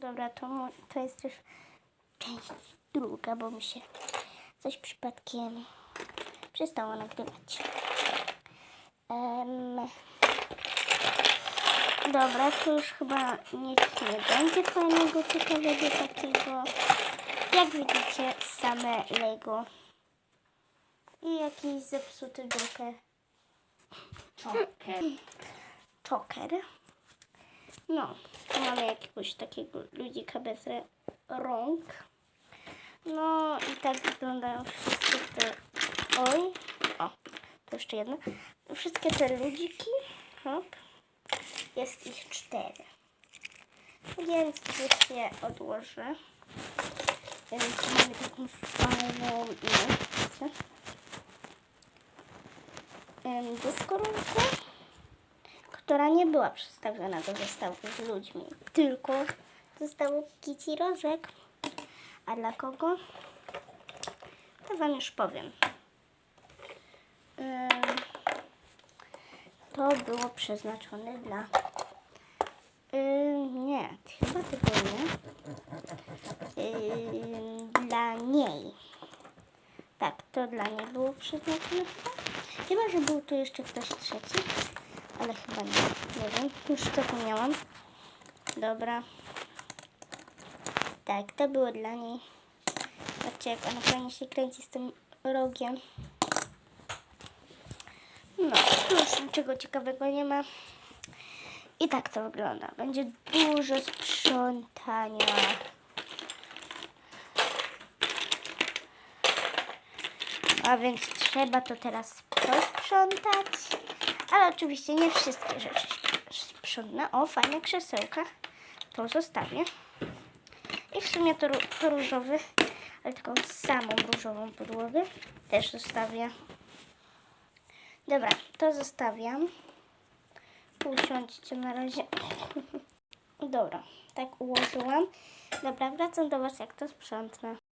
Dobra, to, to jest już część druga, bo mi się coś przypadkiem przestało nagrywać. Em, dobra, to już chyba nic nie będzie fajnego, ciekawego takiego. Jak widzicie, same Lego. I jakiś zepsuty Joker. Czoker. Joker. No, tu mamy jakiegoś takiego ludzika bez rąk. No i tak wyglądają wszystkie te... Oj, o, to jeszcze jedno. Wszystkie te ludziki. Hop. Jest ich cztery. Więc już je odłożę. Więc mamy taką fajną em, dyskorunkę która nie była przedstawiona do zestawu z ludźmi, tylko zestawu Kici Rożek. A dla kogo? To Wam już powiem. To było przeznaczone dla... Nie, chyba tego nie. Dla niej. Tak, to dla niej było przeznaczone. Chyba, że był tu jeszcze ktoś trzeci, ale chyba nie. Nie wiem, już zapomniałam. Dobra. Tak, to było dla niej. Zobaczcie, jak ona fajnie się kręci z tym rogiem. No, już niczego ciekawego nie ma. I tak to wygląda. Będzie dużo sprzątania. A więc trzeba to teraz posprzątać. Ale oczywiście nie wszystkie rzeczy sprzątnę. O, fajne krzesełka. To zostawię. I w sumie to, to różowy, ale taką samą różową podłogę też zostawię. Dobra, to zostawiam. Usiądźcie na razie. Dobra, tak ułożyłam. Dobra, wracam do Was, jak to sprzątnę.